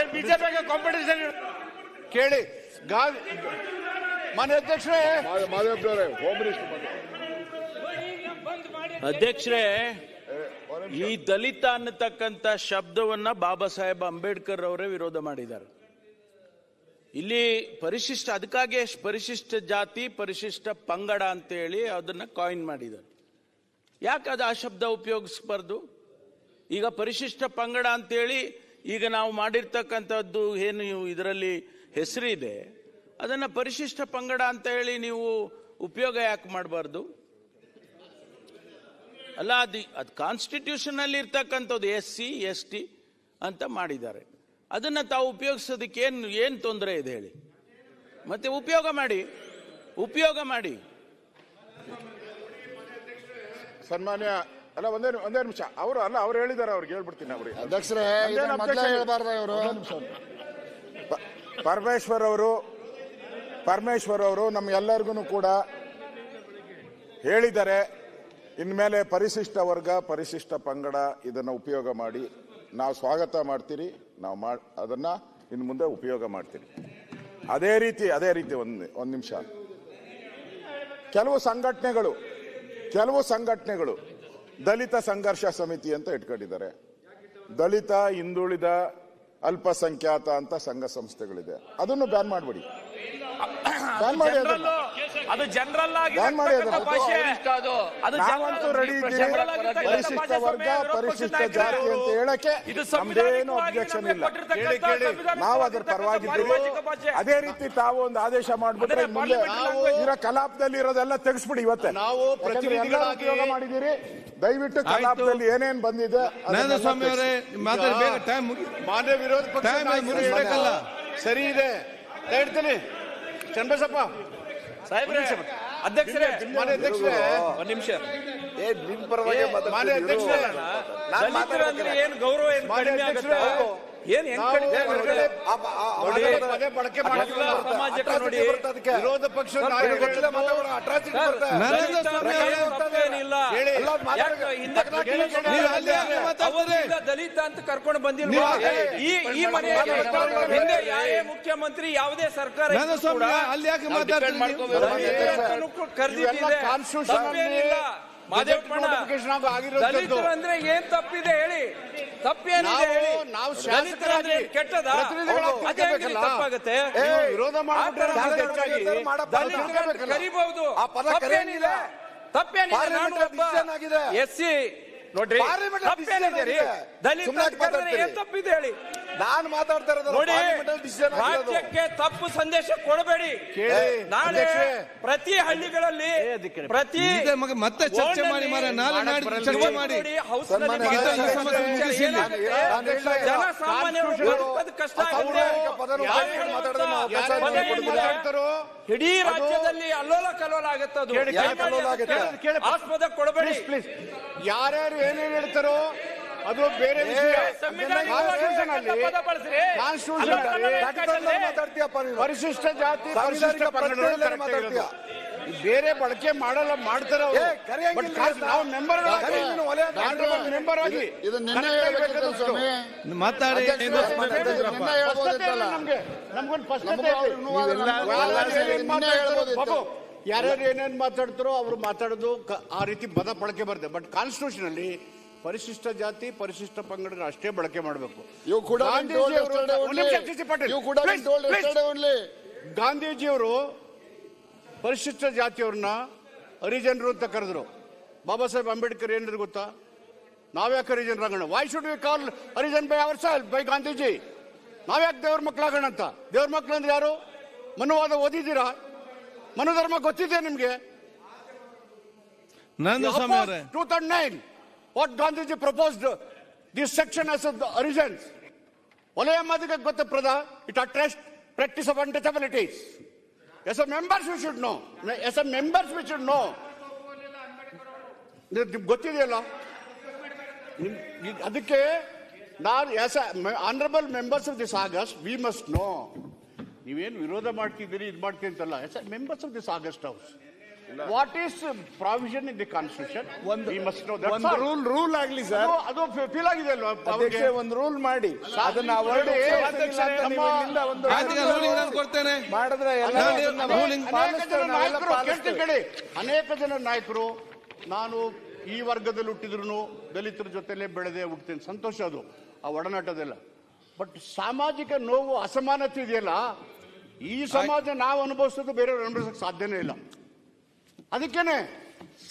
ಏನ್ ಬಿಜೆಪಿಗೆ ಕಾಂಪಿಟೇಷನ್ ಕೇಳಿ ಗಾವಿ ಮಾನ್ಯ ಅಧ್ಯಕ್ಷರೇ. Home minister. ಅಧ್ಯಕ್ಷರೇ ಈ ದಲಿತ ಅನ್ನತಕ್ಕಂಥ ಶಬ್ದವನ್ನ ಬಾಬಾ ಸಾಹೇಬ್ ಅಂಬೇಡ್ಕರ್ ಅವರೇ ವಿರೋಧ ಮಾಡಿದ್ದಾರೆ. ಇಲ್ಲಿ ಪರಿಶಿಷ್ಟ ಅದಕ್ಕಾಗಿ ಪರಿಶಿಷ್ಟ ಜಾತಿ ಪರಿಶಿಷ್ಟ ಪಂಗಡ ಅಂತ ಹೇಳಿ ಅದನ್ನ ಕಾಯಿನ್ ಮಾಡಿದ್ದಾರೆ. ಯಾಕೆ ಅದು ಆ ಶಬ್ದ ಉಪಯೋಗಿಸ್ಬಾರ್ದು? ಈಗ ಪರಿಶಿಷ್ಟ ಪಂಗಡ ಅಂತೇಳಿ ಈಗ ನಾವು ಮಾಡಿರ್ತಕ್ಕಂಥದ್ದು ಏನು ಇದರಲ್ಲಿ ಹೆಸರಿದೆ. ಅದನ್ನು ಪರಿಶಿಷ್ಟ ಪಂಗಡ ಅಂತ ಹೇಳಿ ನೀವು ಉಪಯೋಗ ಯಾಕೆ ಮಾಡಬಾರ್ದು? ಅಲ್ಲ, ಅದು ಅದು ಕಾನ್ಸ್ಟಿಟ್ಯೂಷನಲ್ಲಿ ಇರ್ತಕ್ಕಂಥದ್ದು ಎಸ್ ಸಿ, ಎಸ್ ಟಿ ಅಂತ ಮಾಡಿದ್ದಾರೆ. ಅದನ್ನ ತಾವು ಉಪಯೋಗಿಸೋದಕ್ಕೆ ಏನು ಏನು ತೊಂದರೆ ಇದೆ ಹೇಳಿ? ಮತ್ತೆ ಉಪಯೋಗ ಮಾಡಿ. ಉಪಯೋಗ ಮಾಡಿ. ಸನ್ಮಾನ್ಯ ಅಲ್ಲ ಒಂದೇ ಒಂದೇ ನಿಮಿಷ. ಅವರು ಅಲ್ಲ ಅವ್ರು ಹೇಳಿದ್ದಾರೆ ಅವ್ರಿಗೆ ಹೇಳ್ಬಿಡ್ತೀನಿ ಅವ್ರಿಗೆ ಅಧ್ಯಕ್ಷರೇ ಒಂದೇ ಇದನ್ನ ನಿಮಿಷ ಮೊದಲೇ ಹೇಳಿ. ಹೇಳ್ಬಾರ್ದ ಇವರು. ಪರಮೇಶ್ವರ್ ಅವರು ಪರಮೇಶ್ವರ್ ಅವರು ನಮ್ಗೆಲ್ಲರಿಗೂ ಕೂಡ ಹೇಳಿದ್ದಾರೆ. ಇನ್ಮೇಲೆ ಪರಿಶಿಷ್ಟ ವರ್ಗ ಪರಿಶಿಷ್ಟ ಪಂಗಡ ಇದನ್ನ ಉಪಯೋಗ ಮಾಡಿ ನಾವು ಸ್ವಾಗತ ಮಾಡ್ತೀರಿ. ನಾವು ಮಾಡ್ ಅದನ್ನ ಇನ್ನು ಮುಂದೆ ಉಪಯೋಗ ಮಾಡ್ತೀರಿ. ಅದೇ ರೀತಿ ಅದೇ ರೀತಿ ಒಂದು ಒಂದು ನಿಮಿಷ. ಕೆಲವು ಸಂಘಟನೆಗಳು ಕೆಲವು ಸಂಘಟನೆಗಳು ದಲಿತ ಸಂಘರ್ಷ ಸಮಿತಿ ಅಂತ ಇಟ್ಕೊಂಡಿದ್ದಾರೆ. ದಲಿತ, ಹಿಂದುಳಿದ, ಅಲ್ಪಸಂಖ್ಯಾತ ಅಂತ ಸಂಘ ಸಂಸ್ಥೆಗಳಿದೆ. ಅದನ್ನು ಬ್ಯಾನ್ ಮಾಡಬೇಡಿ. ಬ್ಯಾನ್ ಮಾಡಿ ಅದು ಜನರಲ್ ಆಗಿ ಭಾಷೆ. ಅದು ನಾವಂತೂ ರೆಡಿ ಇದ್ದೀವಿ. ಪರಿಶಿಷ್ಟ ವರ್ಗ ಪರಿಶಿಷ್ಟ ಜಾತಿ ಅಂತ ಹೇಳಕ್ಕೆ ಇದು ನಮ್ದೇನು ಅಬ್ಜೆಕ್ಷನ್ ಇಲ್ಲ. ನಾವು ಅದ್ರ ಪರವಾಗಿದ್ದೀವಿ. ಅದೇ ರೀತಿ ತಾವು ಒಂದು ಆದೇಶ ಮಾಡ್ಬಿಟ್ರೆ ಮುಂದೆ ಇರೋ ಕಲಾಪದಲ್ಲಿ ಇರೋದೆಲ್ಲ ತೆಗಿಸ್ಬಿಡಿ ಇವತ್ತೆ. ನಾವು ಉಪಯೋಗ ಮಾಡಿದ್ದೀರಿ. ದಯವಿಟ್ಟು ಕಲಾಪದಲ್ಲಿ ಏನೇನ್ ಬಂದಿದೆ ಮಾನ್ಯ ವಿರೋಧ ಪಕ್ಷ ಸರಿ ಇದೆ. ಹೇಳ್ತೀನಿ. ಚಂದ್ರಸಪ್ಪ ಸಾಹೇಬ್ರೆ, ಅಧ್ಯಕ್ಷರೇ ಮಾನ್ಯ ಅಧ್ಯಕ್ಷರೇ. ಒಂದ್ ನಿಮಿಷ. ಮಾನ್ಯ ಅಧ್ಯಕ್ಷರೇ. ದಲಿತರು ಅಂದ್ರೆ ಏನ್ ಗೌರವ ಏನ್ ಮಾನ್ಯ ಕಡಿಮೆ ಅಧ್ಯಕ್ಷರೇ? ಏನ್ ಸಮಾಜಕ್ಕೆ ನೋಡಿ. ವಿರೋಧ ಪಕ್ಷ ದಲಿತ ಅಂತ ಕರ್ಕೊಂಡು ಬಂದಿಲ್ವಾ? ನೀವು- ಈ ಈ ಮನೆಯಲ್ಲಿ ಹಿಂದೆ ಯಾರೇ ಮುಖ್ಯಮಂತ್ರಿ ಯಾವುದೇ ಸರ್ಕಾರ ನರೇಂದ್ರ ದಲಿತರು ಅಂದ್ರೆ ಏನ್ ತಪ್ಪಿದೆ ಹೇಳಿ? ತಪ್ಪೇನಿದೆ ಹೇಳಿ? ನಾವು ಶಾಸಕರಾಗಿ ಕೆಟ್ಟದ? ತಪ್ಪಾಗುತ್ತೆ? ವಿರೋಧ ಕರಿಬಹುದು. ತಪ್ಪೇನಿಲ್ಲ ತಪ್ಪೇನಿಲ್ಲ ನಾನು ಒಬ್ಬ. ಎಸ್ ಸಿ ನೋಡ್ರಿ ತಪ್ಪೇನಿದೆ ರೀ. ದಲಿತ. ಏನ್ ತಪ್ಪಿದೆ ಹೇಳಿ? ನಾನು ಮಾತಾಡ್ತಾ ಇರೋದು ನೋಡಿ ರಾಜ್ಯಕ್ಕೆ ತಪ್ಪು ಸಂದೇಶ ಕೊಡಬೇಡಿ. ಕೇಳಿ, ನಾಳೆ ಪ್ರತಿ ಹಳ್ಳಿಗಳಲ್ಲಿ ಪ್ರತಿ ಮತ್ತೆ ಚರ್ಚೆ ಮಾಡಿ ಮಾರ ನಾಳೆ ನಾಡಿ ಚರ್ಚೆ ಮಾಡಿ. ಕಷ್ಟ? ಇಡೀ ರಾಜ್ಯದಲ್ಲಿ ಅಲ್ಲೋಲ ಕಲ್ಲೋಲ ಆಗುತ್ತೆ. ಆಸ್ಪದ ಕೊಡಬೇಡಿ. ಪ್ಲೀಸ್ ಯಾರ್ಯಾರು ಏನೇನು ಹೇಳ್ತಾರೋ ಅದು ಬೇರೆ ಪರಿಶಿಷ್ಟ ಜಾತಿ ಪರಿಶಿಷ್ಟ. ಬೇರೆ ಬಳಕೆ ಮಾಡಲ್ಲ ಮಾಡ್ತಾರ. ನಾವು ಮೆಂಬರ್ ಮೆಂಬರ್ ಆಗಿ. ಇದು ನಿನ್ನೆ correct ಸ್ವಾಮಿ. ಮಾತಾಡಿ ನಮ್ಗೆ. ನಮ್ಗೊಂದು ಫಸ್ಟ್ ಯಾರ್ಯಾರು ಏನೇನ್ ನಿನ್ನೆ ಮಾತಾಡ್ತಾರೋ ಅವ್ರು ಮಾತಾಡೋದು ಕ- ಆ ರೀತಿ ಪದ ಬಳಕೆ ಬರುತ್ತೆ ಬಟ್ ಕಾನ್ಸ್ಟಿಟ್ಯೂಷನ್ ಅಲ್ಲಿ ಪರಿಶಿಷ್ಟ ಜಾತಿ ಪರಿಶಿಷ್ಟ ಪಂಗಡ ಅಷ್ಟೇ ಬಳಕೆ ಮಾಡಬೇಕು. You could have been told yesterday only. You could have been told yesterday only. ಗಾಂಧೀಜಿಯವರು ಪರಿಶಿಷ್ಟ ಜಾತಿಯವ್ರನ್ನ ಹರಿಜನರು ಅಂತ ಕರೆದ್ರು. ಬಾಬಾ ಸಾಹೇಬ್ ಅಂಬೇಡ್ಕರ್ ಏನಿದ್ರು ಗೊತ್ತಾ? ನಾವ್ಯಾಕೆ ಹರಿಜನರಾಗೋಣ why should we call Harijan by our Saheb by Gandhiji? ನಾವ್ಯಾಕೆ ದೇವ್ರ ಮಕ್ಕಳಾಗೋಣ ಅಂತ? ದೇವ್ರ ಮಕ್ಕಳು ಅಂದ್ರೆ ಯಾರು? ಮನುವಾದ ಓದಿದ್ದೀರಾ? ಮನೋಧರ್ಮ ಗೊತ್ತಿದೆ ನಿಮ್ಗೆ? ನರೇಂದ್ರ ಸ್ವಾಮಿ ಅವರೇ two thousand nine what Gandhiji proposed this section as Harijans ಒಲೆಯ ಮಾದಿಗೆ ಗೊತ್ತ, ಪ್ರದ. It attract of of untouchabilities as a members we should know as a members we should know ಗೊತ್ತಿದೆಯಲ್ಲ? ನಿಮ್- ಇದ್- ಅದಕ್ಕೆ ನಾನು as honourable members of this august we must know ನೀವೇನು ವಿರೋಧ ಮಾಡ್ತಿದ್ದೀರಿ, ಇದು ಮಾಡ್ತೀರಿ ಅಂತಲ್ಲ as members of this august house what is provision in the constitution ಒಂದು ವಿ ಮಸ್ಟ್ ನೋ ಒಂದು ರೂಲ್ ರೂಲ್ ಆಗ್ಲಿ ಸರ್ ಅದು ಫೀಲ್ ಆಗಿದೆ ಅಲ್ವಾ? ಅಧ್ಯಕ್ಷ ಒಂದು ರೂಲ್ ಮಾಡಿ. ಅದನ್ನ ಅವರ್ಡ್ ಕೊಡ್ತೇನೆ ಮಾಡಿದ್ರೆ ಅನೇಕ ಜನ ನಾಯಕರು ನಾನು ಈ ವರ್ಗದಲ್ಲಿ ಹುಟ್ಟಿದ್ರು ದಲಿತರ ಜೊತೆಲೇ ಬೆಳೆದೇ ಹುಡ್ತೀನಿ ಸಂತೋಷ ಅದು ಆ ಒಡನಾಟದೆಲ್ಲ. ಬಟ್ ಸಾಮಾಜಿಕ ನೋವು ಅಸಮಾನತೆ ಇದೆಯಲ್ಲ ಈ ಸಮಾಜ ನಾವು ಅನುಭವಿಸೋದು ಬೇರೆಯವ್ರು ಅನುಭವಿಸೋಕೆ ಸಾಧ್ಯನೇ ಇಲ್ಲ. ಅದಕ್ಕೇನೆ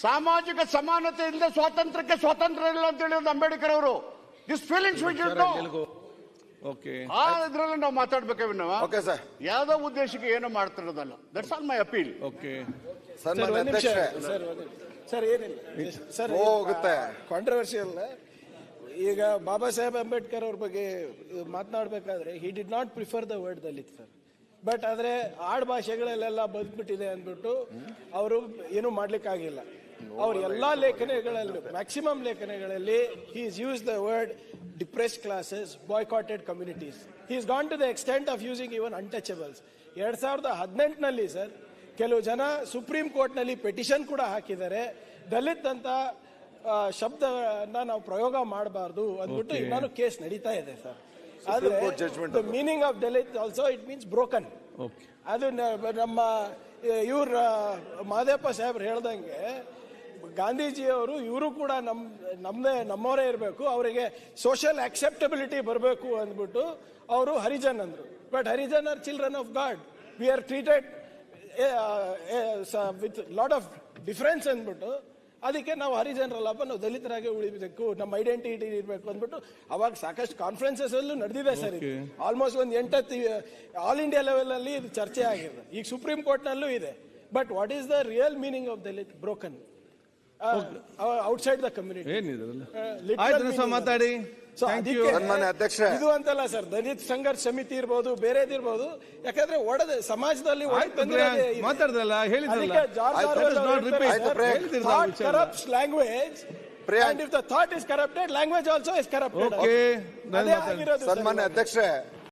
ಸಾಮಾಜಿಕ ಸಮಾನತೆಯಿಂದ ಸ್ವಾತಂತ್ರ್ಯಕ್ಕೆ ಸ್ವಾತಂತ್ರ್ಯ ಇಲ್ಲ ಅಂತ ಹೇಳಿದ್ರು ಅಂಬೇಡ್ಕರ್ ಅವರು. ದಿಸ್ ಫೀಲಿಂಗ್ಸ್ ಓಕೆ ಆ ಇದ್ರಲ್ಲಿ ನಾವು ಮಾತಾಡ್ಬೇಕು ನಾವು ಓಕೆ ಸರ್ ಯಾವ್ದೋ ಉದ್ದೇಶಕ್ಕೆ ಏನು ಮಾಡ್ತಿರೋದಲ್ಲ. That's all my appeal okay sir ಏನಿಲ್ಲ. ಸರ್ ಹೋಗುತ್ತೆ. ಈಗ ಬಾಬಾ ಸಾಹೇಬ್ ಅಂಬೇಡ್ಕರ್ ಅವ್ರ ಬಗ್ಗೆ ಮಾತನಾಡಬೇಕಾದ್ರೆ he did not prefer the word Dalit sir but ಆದ್ರೆ ಆಡ್ ಭಾಷೆಗಳಲ್ಲೆಲ್ಲ ಬದುಕ್ಬಿಟ್ಟಿದೆ ಅಂದ್ಬಿಟ್ಟು ಅವರು ಏನು ಮಾಡ್ಲಿಕ್ಕಾಗಿಲ್ಲ ಅವ್ರ ಎಲ್ಲಾ ಲೇಖನಗಳಲ್ಲಿ maximum ಲೇಖನಗಳಲ್ಲಿ he is use the word depress classes boycotted communities he is gone to the extent of using even untouchables ಎರಡ್ ಸಾವಿರದ ಹದಿನೆಂಟನಲ್ಲಿ ಸರ್ ಕೆಲವು ಜನ ಸುಪ್ರೀಂ ಕೋರ್ಟ್ನಲ್ಲಿ ಪೆಟಿಷನ್ ಕೂಡ ಹಾಕಿದ್ದಾರೆ. ದಲಿತ್ ಅಂತ ಶಬ್ದ ನಾವು ಪ್ರಯೋಗ ಮಾಡಬಾರ್ದು ಅಂದ್ಬಿಟ್ಟು ಇನ್ನೂ ಕೇಸ್ ನಡೀತಾ ಇದೆ ಸರ್ ಆದ್ರೆ the meaning of Dalit also it means broken okay ಅದು ನಮ್ಮ ಇವ್ರ ಮಾದೇಪ್ಪ ಸಾಹೇಬ್ರು ಹೇಳ್ದಂಗೆ ಗಾಂಧೀಜಿಯವರು ಇವರು ಕೂಡ ನಮ್ ನಮ್ಮದೇ ನಮ್ಮವರೇ ಇರಬೇಕು ಅವರಿಗೆ ಸೋಷಿಯಲ್ ಅಕ್ಸೆಪ್ಟಬಿಲಿಟಿ ಬರಬೇಕು ಅಂದ್ಬಿಟ್ಟು ಅವರು ಹರಿಜನ್ ಅಂದರು. But Harijan are children of God we are treated with lot of difference ಅಂದ್ಬಿಟ್ಟು ಅದಕ್ಕೆ ನಾವು ಹರಿಜನರಲ್ಲಪ್ಪ ನಾವು ದಲಿತರಾಗೆ ಉಳಿಬೇಕು ನಮ್ಮ ಐಡೆಂಟಿಟಿ ಇರಬೇಕು ಅಂದ್ಬಿಟ್ಟು ಅವಾಗ ಸಾಕಷ್ಟು ಕಾನ್ಫರೆನ್ಸಸ್ ಅಲ್ಲೂ ನಡೆದಿದೆ ಸರ್ ಆಲ್ಮೋಸ್ಟ್ ಒಂದು ಎಂಟತ್ತು ಆಲ್ ಇಂಡಿಯಾ ಲೆವೆಲ್ ಅಲ್ಲಿ ಇದು ಚರ್ಚೆ ಆಗಿದೆ. ಈಗ ಸುಪ್ರೀಂ ಕೋರ್ಟ್ ನಲ್ಲೂ ಇದೆ. But what is the real meaning of Dalit broken outside the community ಮಾತಾಡಿ. ಥ್ಯಾಂಕ್ ಯು ಸನ್ಮಾನ್ಯ ಅಧ್ಯಕ್ಷರೇ ಇದು ಅಂತಲ್ಲ ಸರ್ ದಲಿತ್ ಸಂಘರ್ಷ ಸಮಿತಿ ಇರ್ಬೋದು ಬೇರೆದಿರ್ಬೋದು ಯಾಕಂದ್ರೆ ಒಡೆದ ಸಮಾಜದಲ್ಲಿ ಒಡೆದು ಆಯ್ತು, ತಂದಿರೋದೇ ಇದೆ. ಮಾತಾಡ್ದಲ್ಲ, ಹೇಳಿದ್ರಲ್ಲ. ಅದಕ್ಕೆ ಜಾರ್ಜ್ ಆಯ್ತು, ಆರ್ವೆಲ್ let us ಅವರು not ಹೇಳ್ತಾರೆ, repeat. sir, ಆಯ್ತು, ಪ್ರಿಯಾಂಕ್. ಹೇಳಿದ್ರಲ್ಲ thought ವಿಚಾರ. corrupts language Priyank. and if the thought is corrupted language also is corrupted Okay, ನಾನು ಅದೇ ಮಾತಾಡ್ತೀನಿ. ಆಗಿರೋದು ಸರ್ ಸನ್ಮಾನ್ಯ ಇವಾಗ. ಅಧ್ಯಕ್ಷರೇ